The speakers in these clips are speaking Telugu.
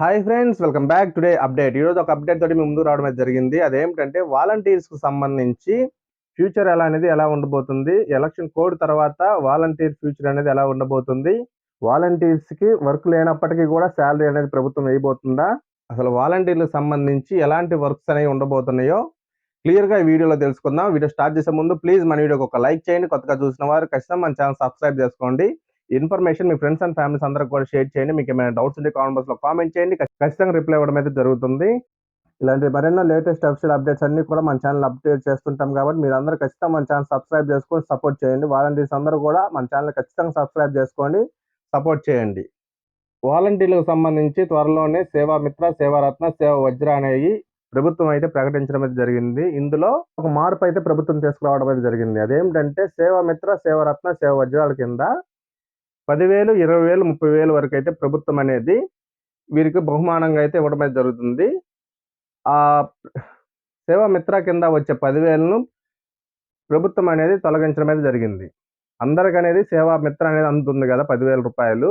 Hi friends welcome back today update ఈరోజు ఒక అప్డేట్ తోటి మీ ముందు రావడం అయితే జరిగింది. అదేమిటంటే వాలంటీర్స్కు సంబంధించి ఫ్యూచర్ ఎలా అనేది ఎలా ఉండబోతుంది? ఎలక్షన్ కోడ్ తర్వాత వాలంటీర్ ఫ్యూచర్ అనేది ఎలా ఉండబోతుంది? వాలంటీర్స్కి వర్క్ లేనప్పటికీ కూడా శాలరీ అనేది ప్రభుత్వం వేయబోతుందా? అసలు వాలంటీర్లకు సంబంధించి ఎలాంటి వర్క్స్ అనేవి ఉండబోతున్నాయో క్లియర్గా ఈ వీడియోలో తెలుసుకుందాం. వీడియో స్టార్ట్ చేసే ముందు ప్లీజ్ మన వీడియోకి ఒక లైక్ చేయండి. కొత్తగా చూసిన వారు ఖచ్చితంగా మన ఛానల్ సబ్స్క్రైబ్ చేసుకోండి. ఇన్ఫర్మేషన్ మీ ఫ్రెండ్స్ అండ్ ఫ్యామిలీస్ అందరికి కూడా షేర్ చేయండి. మీకు ఏమైనా డౌట్స్ ఉంటే కామెంట్ బాక్స్లో కామెంట్ చేయండి. ఖచ్చితంగా రిప్లై ఇవ్వడం అయితే జరుగుతుంది. ఇలాంటి మరెన్నో లేటెస్ట్ అఫీషియల్ అప్డేట్స్ అన్ని కూడా మన ఛానల్ అప్డేట్ చేస్తుంటాం కాబట్టి మీరు అందరూ ఖచ్చితంగా మన ఛానల్ సబ్స్క్రైబ్ చేసుకొని సపోర్ట్ చేయండి. వాలంటీర్స్ అందరూ కూడా మన ఛానల్ ఖచ్చితంగా సబ్స్క్రైబ్ చేసుకోండి. సపోర్ట్ చేయండి. వాలంటీర్లకు సంబంధించి త్వరలోనే సేవా మిత్ర సేవారత్న సేవ వజ్ర అనేవి ప్రభుత్వం అయితే ప్రకటించడం అయితే జరిగింది. ఇందులో ఒక మార్పు అయితే ప్రభుత్వం తీసుకురావడం అయితే జరిగింది. అదేమిటంటే సేవా మిత్ర సేవరత్న సేవ వజ్రాల కింద పదివేలు ఇరవై వేలు ముప్పై వేలు వరకు అయితే ప్రభుత్వం అనేది వీరికి బహుమానంగా అయితే ఇవ్వడం అయితే జరుగుతుంది. ఆ సేవా మిత్ర కింద వచ్చే పదివేలను ప్రభుత్వం అనేది తొలగించడం అయితే జరిగింది. అందరికి అనేది సేవా మిత్ర అనేది అందుతుంది కదా పదివేల రూపాయలు.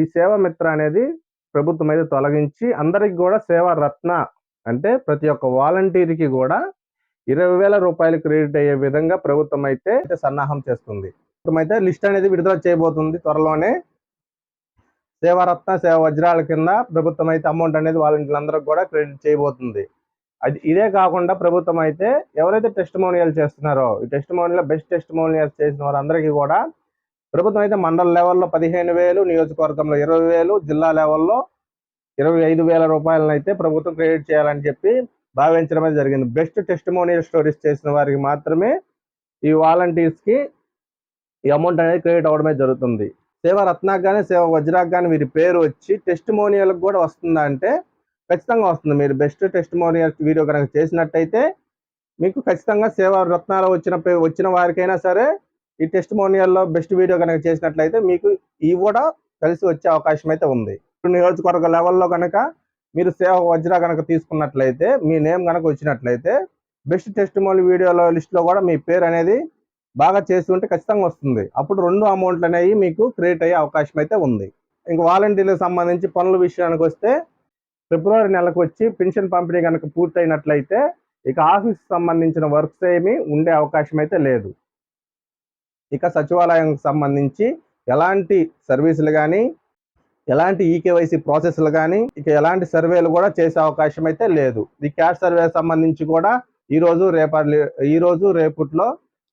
ఈ సేవా మిత్ర అనేది ప్రభుత్వం అయితే తొలగించి అందరికి కూడా సేవా రత్న అంటే ప్రతి ఒక్క వాలంటీర్కి కూడా ఇరవై వేల రూపాయలు క్రెడిట్ అయ్యే విధంగా ప్రభుత్వం అయితే సన్నాహం చేస్తుంది. అయితే లిస్ట్ అనేది విడుదల చేయబోతుంది త్వరలోనే. సేవారత్న సేవ వజ్రాల కింద ప్రభుత్వం అయితే అమౌంట్ అనేది వాలంటీర్లందరికి కూడా క్రెడిట్ చేయబోతుంది. అది ఇదే కాకుండా ప్రభుత్వం అయితే ఎవరైతే టెస్ట్ మోనియల్ చేస్తున్నారో ఈ testimonial best testimonial చేసిన వారందరికీ కూడా ప్రభుత్వం అయితే మండల లెవెల్లో పదిహేను వేలు నియోజకవర్గంలో ఇరవై వేలు జిల్లా లెవెల్లో ఇరవై ఐదు వేల రూపాయలను అయితే ప్రభుత్వం క్రెడిట్ చేయాలని చెప్పి భావించడం జరిగింది. బెస్ట్ టెస్ట్ మోనియల్ స్టోరీస్ చేసిన వారికి మాత్రమే ఈ వాలంటీర్స్కి ఈ అమౌంట్ అనేది క్రెడిట్ అవడమే జరుగుతుంది. సేవ రత్నాకు కానీ సేవ వజ్రాకు కానీ వీరి పేరు వచ్చి టెస్ట్ మోనియల్కి కూడా వస్తుందా అంటే ఖచ్చితంగా వస్తుంది. మీరు బెస్ట్ టెస్ట్ మోనియల్ వీడియో కనుక చేసినట్టయితే మీకు ఖచ్చితంగా సేవ రత్నాలు వచ్చిన వచ్చిన వారికైనా సరే ఈ టెస్ట్ మోనియల్లో బెస్ట్ వీడియో కనుక చేసినట్లయితే మీకు ఇవి కూడా కలిసి వచ్చే అవకాశం అయితే ఉంది. ఇప్పుడు నియోజకవర్గ లెవెల్లో కనుక మీరు సేవ వజ్ర కనుక తీసుకున్నట్లయితే మీ నేమ్ కనుక వచ్చినట్లయితే బెస్ట్ టెస్ట్ మోని వీడియోలో లిస్ట్లో కూడా మీ పేరు అనేది బాగా చేసి ఉంటే ఖచ్చితంగా వస్తుంది. అప్పుడు రెండు అమౌంట్లు అనేవి మీకు క్రియేట్ అయ్యే అవకాశం అయితే ఉంది. ఇంక వాలంటీర్లకు సంబంధించి పనుల విషయానికి వస్తే ఫిబ్రవరి నెలకు వచ్చి పెన్షన్ పంపిణీ కనుక పూర్తయినట్లయితే ఇక ఆఫీస్ సంబంధించిన వర్క్స్ ఏమి ఉండే అవకాశం అయితే లేదు. ఇక సచివాలయానికి సంబంధించి ఎలాంటి సర్వీసులు కానీ ఎలాంటి ఈకేవైసీ ప్రాసెస్లు కానీ ఇక ఎలాంటి సర్వేలు కూడా చేసే అవకాశం అయితే లేదు. ఈ క్యాష్ సర్వే సంబంధించి కూడా ఈ రోజు రేపటి ఈ రోజు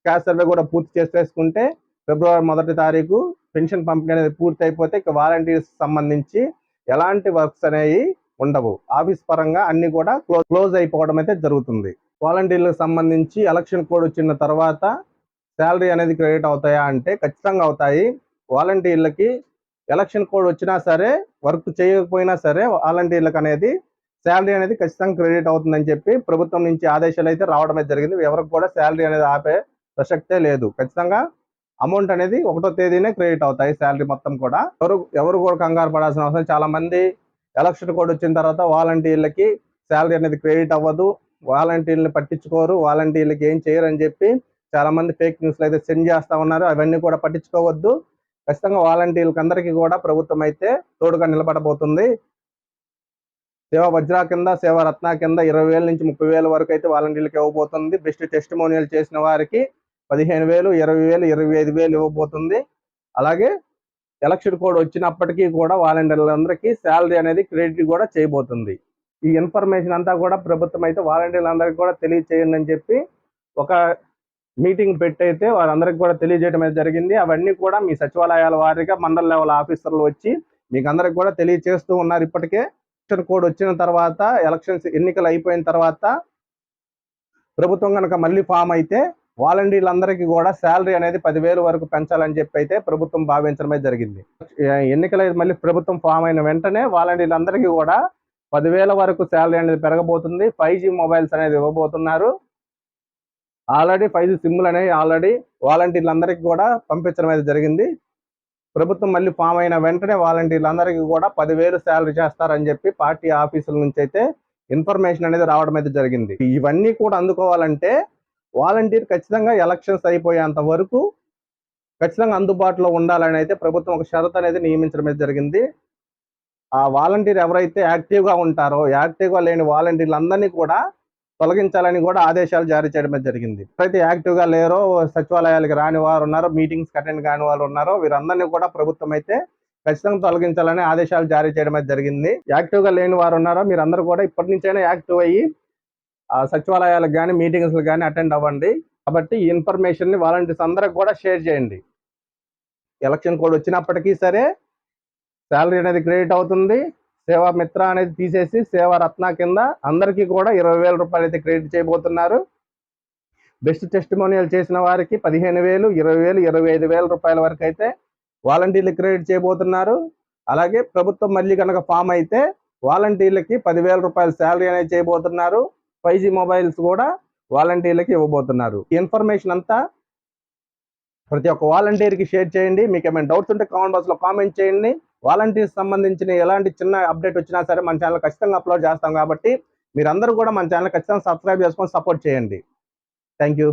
క్యాష్ సర్వే కూడా పూర్తి చేసేసుకుంటే ఫిబ్రవరి మొదటి తారీఖు పెన్షన్ పంపిణీ అనేది పూర్తి అయిపోతే ఇక వాలంటీర్స్ సంబంధించి ఎలాంటి వర్క్స్ అనేవి ఉండవు. ఆఫీస్ పరంగా అన్ని కూడా క్లోజ్ అయిపోవడం అయితే జరుగుతుంది. వాలంటీర్లకు సంబంధించి ఎలక్షన్ కోడ్ వచ్చిన తర్వాత శాలరీ అనేది క్రెడిట్ అవుతాయా అంటే ఖచ్చితంగా అవుతాయి. వాలంటీర్లకి ఎలక్షన్ కోడ్ వచ్చినా సరే వర్క్ చేయకపోయినా సరే వాలంటీర్లకు అనేది శాలరీ అనేది ఖచ్చితంగా క్రెడిట్ అవుతుందని చెప్పి ప్రభుత్వం నుంచి ఆదేశాలు అయితే రావడం జరిగింది. ఎవరికి కూడా శాలరీ అనేది ఆపే ప్రసక్తే లేదు. ఖచ్చితంగా అమౌంట్ అనేది ఒకటో తేదీనే క్రెడిట్ అవుతాయి శాలరీ మొత్తం కూడా. ఎవరు ఎవరు కూడా కంగారు పడాల్సిన అవసరం చాలా మంది ఎలక్షన్ కోడ్ వచ్చిన తర్వాత వాలంటీర్లకి శాలరీ అనేది క్రెడిట్ అవ్వదు. వాలంటీర్ని పట్టించుకోరు. వాలంటీర్లకి ఏం చేయరు అని చెప్పి చాలా మంది ఫేక్ న్యూస్లు అయితే సెండ్ చేస్తా ఉన్నారు. అవన్నీ కూడా పట్టించుకోవద్దు. ఖచ్చితంగా వాలంటీర్లకు అందరికీ కూడా ప్రభుత్వం అయితే తోడుగా నిలబడబోతుంది. సేవా వజ్రా కింద సేవా రత్న కింద ఇరవై వేల నుంచి ముప్పై వేల వరకు అయితే వాలంటీర్లకు ఇవ్వబోతుంది. బెస్ట్ టెస్ట్ మోనియల్ చేసిన వారికి పదిహేను వేలు ఇరవై వేలు ఇరవై ఐదు వేలు ఇవ్వబోతుంది. అలాగే ఎలక్షన్ కోడ్ వచ్చినప్పటికీ కూడా వాలంటీర్లందరికీ శాలరీ అనేది క్రెడిట్ కూడా చేయబోతుంది. ఈ ఇన్ఫర్మేషన్ అంతా కూడా ప్రభుత్వం అయితే వాలంటీర్లందరికీ కూడా తెలియచేయండి అని చెప్పి ఒక మీటింగ్ పెట్టయితే వారందరికీ కూడా తెలియజేయడం అయితే జరిగింది. అవన్నీ కూడా మీ సచివాలయాల వారిగా మండల లెవెల్ ఆఫీసర్లు వచ్చి మీకు అందరికి కూడా తెలియచేస్తూ ఉన్నారు. ఇప్పటికే ఎలక్షన్ కోడ్ వచ్చిన తర్వాత ఎలక్షన్స్ ఎన్నికలు అయిపోయిన తర్వాత ప్రభుత్వం కనుక మళ్ళీ ఫామ్ అయితే వాలంటీర్లందరికీ కూడా శాలరీ అనేది పదివేలు వరకు పెంచాలని చెప్పి అయితే ప్రభుత్వం భావించడం అయితే జరిగింది ఎన్నికలు మళ్ళీ ప్రభుత్వం ఫామ్ అయిన వెంటనే వాలంటీర్లందరికీ కూడా పదివేల వరకు శాలరీ అనేది పెరగబోతుంది. ఫైవ్ జీ మొబైల్స్ అనేది ఇవ్వబోతున్నారు. ఆల్రెడీ ఫైవ్ జీ సిమ్లు అనేవి ఆల్రెడీ వాలంటీర్లందరికీ కూడా పంపించడం అయితే జరిగింది. ప్రభుత్వం మళ్ళీ ఫామ్ అయిన వెంటనే వాలంటీర్లందరికీ కూడా పదివేలు శాలరీ చేస్తారని చెప్పి పార్టీ ఆఫీసుల నుంచి అయితే ఇన్ఫర్మేషన్ అనేది రావడం అయితే జరిగింది. ఇవన్నీ కూడా అందుకోవాలంటే వాలంటీర్ ఖచ్చితంగా ఎలక్షన్స్ అయిపోయేంత వరకు ఖచ్చితంగా అందుబాటులో ఉండాలని అయితే ప్రభుత్వం ఒక షరతు అనేది నియమించడం జరిగింది. ఆ వాలంటీర్ ఎవరైతే యాక్టివ్గా ఉంటారో యాక్టివ్గా లేని వాలంటీర్లందరినీ కూడా తొలగించాలని కూడా ఆదేశాలు జారీ చేయడం జరిగింది. ఎవరైతే యాక్టివ్గా లేరో సచివాలయాలకు రాని వారు ఉన్నారో మీటింగ్స్ అటెండ్ కాని వారు ఉన్నారో వీరందరినీ కూడా ప్రభుత్వం అయితే ఖచ్చితంగా తొలగించాలని ఆదేశాలు జారీ చేయడం జరిగింది. యాక్టివ్గా లేని వారు ఉన్నారో మీరు కూడా ఇప్పటి నుంచైనా యాక్టివ్ అయ్యి సచివాలయాలకు కానీ మీటింగ్స్ కానీ అటెండ్ అవ్వండి. కాబట్టి ఈ ఇన్ఫర్మేషన్ని వాలంటీర్స్ అందరికి కూడా షేర్ చేయండి. ఎలక్షన్ కోడ్ వచ్చినప్పటికీ సరే శాలరీ అనేది క్రెడిట్ అవుతుంది. సేవా మిత్ర అనేది తీసేసి సేవా రత్న కింద అందరికీ కూడా ఇరవై వేల రూపాయలు అయితే క్రెడిట్ చేయబోతున్నారు. బెస్ట్ టెస్టిమోనియల్ చేసిన వారికి పదిహేను వేలు ఇరవై వేలు ఇరవై ఐదు వేల రూపాయల వరకు అయితే వాలంటీర్లు క్రెడిట్ చేయబోతున్నారు. అలాగే ప్రభుత్వం మళ్ళీ కనుక ఫామ్ అయితే వాలంటీర్లకి పదివేల రూపాయల శాలరీ అనేది చేయబోతున్నారు. ఫైవ్ జీ మొబైల్స్ కూడా వాలంటీర్లకి ఇవ్వబోతున్నారు. ఈ ఇన్ఫర్మేషన్ అంతా ప్రతి ఒక్క వాలంటీర్కి షేర్ చేయండి. మీకు ఏమైనా డౌట్స్ ఉంటే కామెంట్ బాక్స్లో కామెంట్ చేయండి. వాలంటీర్స్ సంబంధించిన ఎలాంటి చిన్న అప్డేట్ వచ్చినా సరే మన ఛానల్ ఖచ్చితంగా అప్లోడ్ చేస్తాం కాబట్టి మీరందరూ కూడా మన ఛానల్ ఖచ్చితంగా సబ్స్క్రైబ్ చేసుకొని సపోర్ట్ చేయండి. Thank you